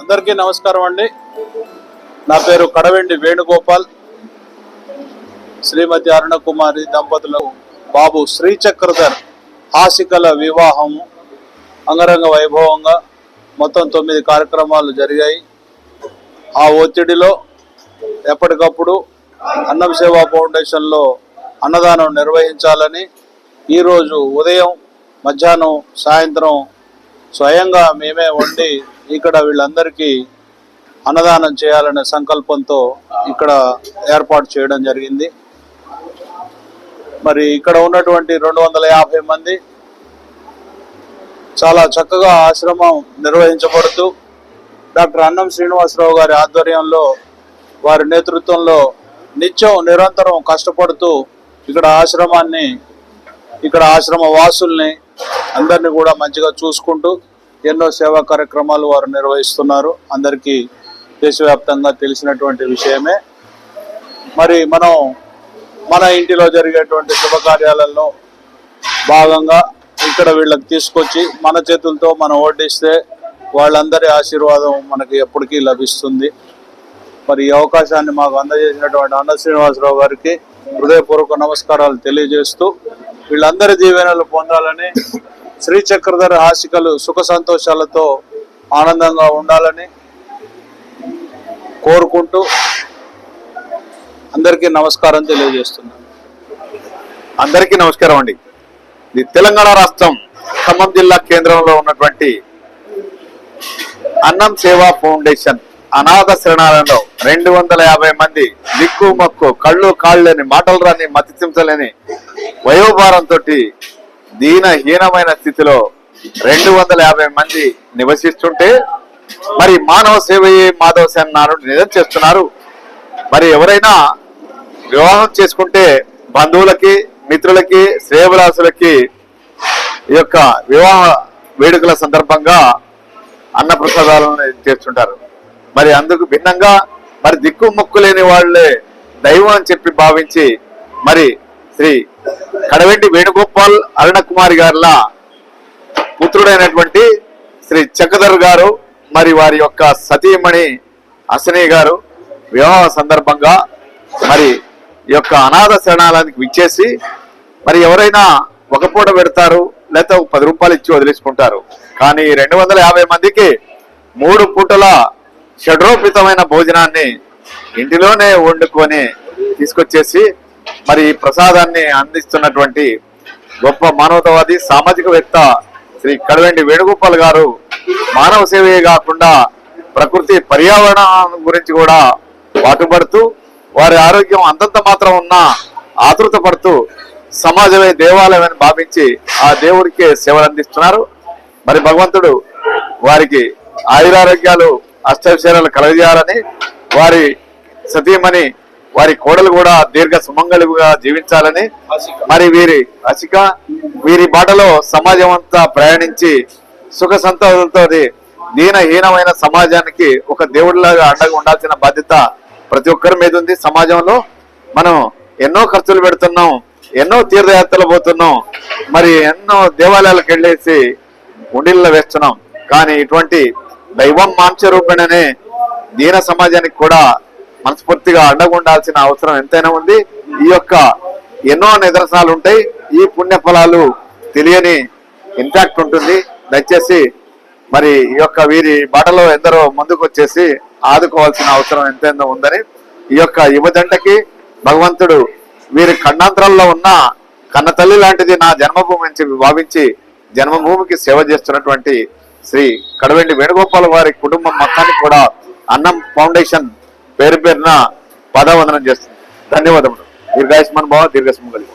అందరికీ నమస్కారం అండి. నా పేరు కడవెండి వేణుగోపాల్. శ్రీమతి అరుణకుమారి దంపతులకు బాబు శ్రీచక్రధర్ హాసికల వివాహము అంగరంగ వైభవంగా మొత్తం తొమ్మిది కార్యక్రమాలు జరిగాయి. ఆ ఒత్తిడిలో ఎప్పటికప్పుడు అన్నం సేవా ఫౌండేషన్లో అన్నదానం నిర్వహించాలని ఈరోజు ఉదయం మధ్యాహ్నం సాయంత్రం స్వయంగా మేమే వండి ఇక్కడ వీళ్ళందరికీ అన్నదానం చేయాలనే సంకల్పంతో ఇక్కడ ఏర్పాటు చేయడం జరిగింది. మరి ఇక్కడ ఉన్నటువంటి రెండు వందల యాభై మంది చాలా చక్కగా ఆశ్రమం నిర్వహించబడుతూ డాక్టర్ అన్నం శ్రీనివాసరావు గారి ఆధ్వర్యంలో వారి నేతృత్వంలో నిత్యం నిరంతరం కష్టపడుతూ ఇక్కడ ఆశ్రమాన్ని ఇక్కడ ఆశ్రమ వాసుల్ని అందరినీ కూడా మంచిగా చూసుకుంటూ ఎన్నో సేవా కార్యక్రమాలు వారు నిర్వహిస్తున్నారు. అందరికీ దేశవ్యాప్తంగా తెలిసినటువంటి విషయమే. మరి మనం మన ఇంటిలో జరిగేటువంటి శుభకార్యాలలో భాగంగా ఇక్కడ వీళ్ళకి తీసుకొచ్చి మన చేతులతో మనం ఓటిస్తే వాళ్ళందరి ఆశీర్వాదం మనకి ఎప్పటికీ లభిస్తుంది. మరి ఈ అవకాశాన్ని మాకు అందజేసినటువంటి అన్న శ్రీనివాసరావు గారికి హృదయపూర్వక నమస్కారాలు తెలియజేస్తూ వీళ్ళందరి దీవెనలు పొందాలని శ్రీ చక్రధర హాసికలు సుఖ సంతోషాలతో ఆనందంగా ఉండాలని కోరుకుంటూ అందరికీ నమస్కారం తెలియజేస్తున్నాను. అందరికీ నమస్కారం అండి. ఇది తెలంగాణ రాష్ట్రం ఖమ్మం జిల్లా కేంద్రంలో ఉన్నటువంటి అన్నం సేవా ఫౌండేషన్ అనాథ శరణాలయంలో రెండు వందల యాభై మంది దిక్కు మక్కు కళ్ళు కాళ్ళని మాటలు రాని మతిచించలేని వయోభారంతో దీనహీనమైన స్థితిలో రెండు వందల యాభై మంది నివసిస్తుంటే మరి మానవ సేవయే మాధవ సేనారు నిజం చేస్తున్నారు. మరి ఎవరైనా వివాహం చేసుకుంటే బంధువులకి మిత్రులకి శ్రేయభిలాసులకి ఈ యొక్క వివాహ వేడుకల సందర్భంగా అన్న ప్రసాదాలను చేస్తుంటారు. మరి అందుకు భిన్నంగా మరి దిక్కు ముక్కు లేని వాళ్ళే దైవం అని చెప్పి భావించి మరి శ్రీ కడవెంటి వేణుగోపాల్ అరుణకుమారి గారిలా పుత్రుడైనటువంటి శ్రీ చక్రధర్ గారు మరి వారి యొక్క సతీమణి అసనీ గారు వివాహ సందర్భంగా మరి ఈ యొక్క అనాథ శరణాలయానికి విచ్చేసి మరి ఎవరైనా ఒక పూట పెడతారు లేకపోతే ఒక పది రూపాయలు ఇచ్చి వదిలేసుకుంటారు. కానీ రెండు వందల యాభై మందికి మూడు పూటల షడ్రోపితమైన భోజనాన్ని ఇంటిలోనే వండుకొని తీసుకొచ్చేసి మరి ప్రసాదాన్ని అందిస్తున్నటువంటి గొప్ప మానవతావాది సామాజికవేత్త శ్రీ కడవెండి వేణుగోపాల్ గారు మానవ సేవే కాకుండా ప్రకృతి పర్యావరణం గురించి కూడా పాటుపడుతూ వారి ఆరోగ్యం అంతంత మాత్రం ఉన్నా ఆతృత పడుతూ సమాజమే దేవాలయం అని భావించి ఆ దేవుడికి సేవలు అందిస్తున్నారు. మరి భగవంతుడు వారికి ఆయురారోగ్యాలు అష్టవిషయాలు కలగజేయాలని వారి సతీమణి వారి కోడలు కూడా దీర్ఘ సుమంగళిగా జీవించాలని మరి వీరి అసిక వీరి బాటలో సమాజం అంతా ప్రయాణించి సుఖ సంతోషాలతో దీనహీనమైన సమాజానికి ఒక దేవుడిలాగా అండగా ఉండాల్సిన బాధ్యత ప్రతి ఒక్కరి మీద ఉంది. సమాజంలో మనం ఎన్నో ఖర్చులు పెడుతున్నాం ఎన్నో తీర్థయాత్రలు పోతున్నాం మరి ఎన్నో దేవాలయాలకు వెళ్ళేసి ఉండిల్లో వేస్తున్నాం. కానీ ఇటువంటి దైవం మాంస రూపేణనే దీన సమాజానికి కూడా మనస్ఫూర్తిగా అండగుండాల్సిన అవసరం ఎంతైనా ఉంది. ఈ యొక్క ఎన్నో నిదర్శనాలు ఉంటాయి. ఈ పుణ్య ఫలాలు తెలియని ఇంపాక్ట్ ఉంటుంది. దయచేసి మరి ఈ యొక్క వీరి బాటలో ఎందరో ముందుకు వచ్చేసి ఆదుకోవాల్సిన అవసరం ఎంతైనా ఉందని ఈ యొక్క యువజంటకి భగవంతుడు వీరి కన్నాంతరంలో ఉన్న కన్న తల్లి లాంటిది నా జన్మభూమి అని భావించి జన్మభూమికి సేవ చేస్తున్నటువంటి శ్రీ కడవెండి వేణుగోపాల్ వారి కుటుంబం మొత్తానికి కూడా అన్నం ఫౌండేషన్ పేరు పేరున పదవందనం చేస్తుంది. ధన్యవాదములు. దీర్ఘాయుష్మాన్ బావ దీర్ఘ సుమంగళి